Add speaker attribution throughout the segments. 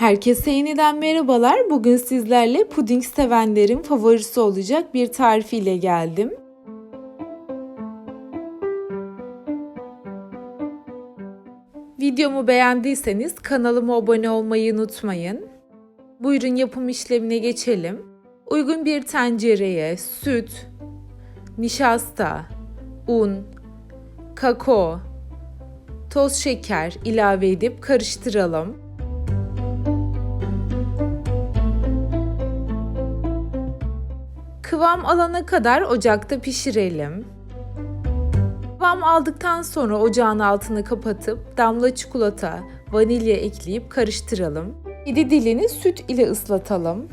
Speaker 1: Herkese yeniden merhabalar. Bugün sizlerle puding sevenlerin favorisi olacak bir tarifiyle geldim. Videomu beğendiyseniz kanalıma abone olmayı unutmayın. Buyurun yapım işlemine geçelim. Uygun bir tencereye süt, nişasta, un, kakao, toz şeker ilave edip karıştıralım. Kıvam alana kadar ocakta pişirelim. Kıvam aldıktan sonra ocağın altını kapatıp damla çikolata, vanilya ekleyip karıştıralım. 7 dilini süt ile ıslatalım.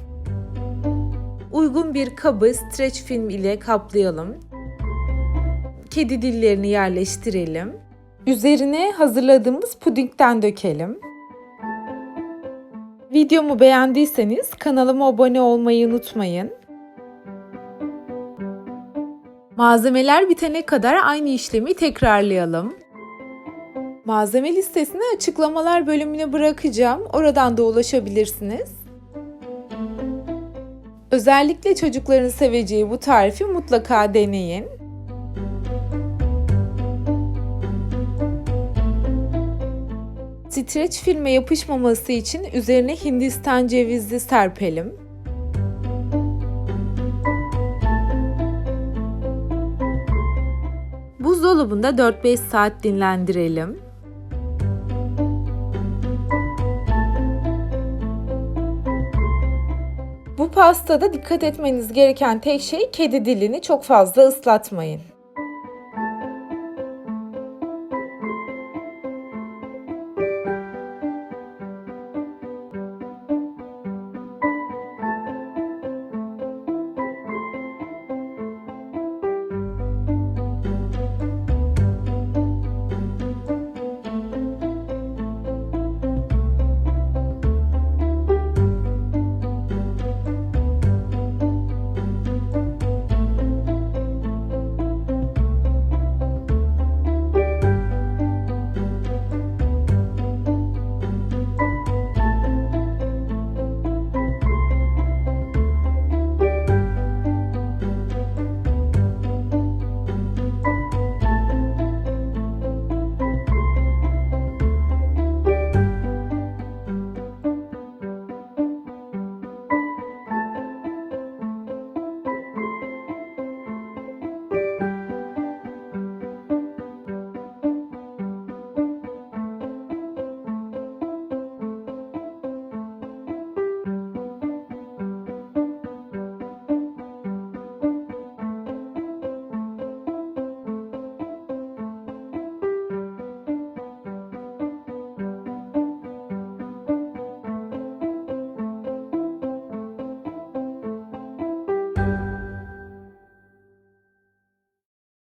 Speaker 1: Uygun bir kabı streç film ile kaplayalım. Kedi dillerini yerleştirelim. Üzerine hazırladığımız pudingden dökelim. Videomu beğendiyseniz kanalıma abone olmayı unutmayın. Malzemeler bitene kadar aynı işlemi tekrarlayalım. Malzeme listesini açıklamalar bölümüne bırakacağım. Oradan da ulaşabilirsiniz. Özellikle çocukların seveceği bu tarifi mutlaka deneyin. Streç filme yapışmaması için üzerine hindistan cevizi serpelim. Buzdolabında 4-5 saat dinlendirelim. Bu pastada dikkat etmeniz gereken tek şey kedi dilini çok fazla ıslatmayın.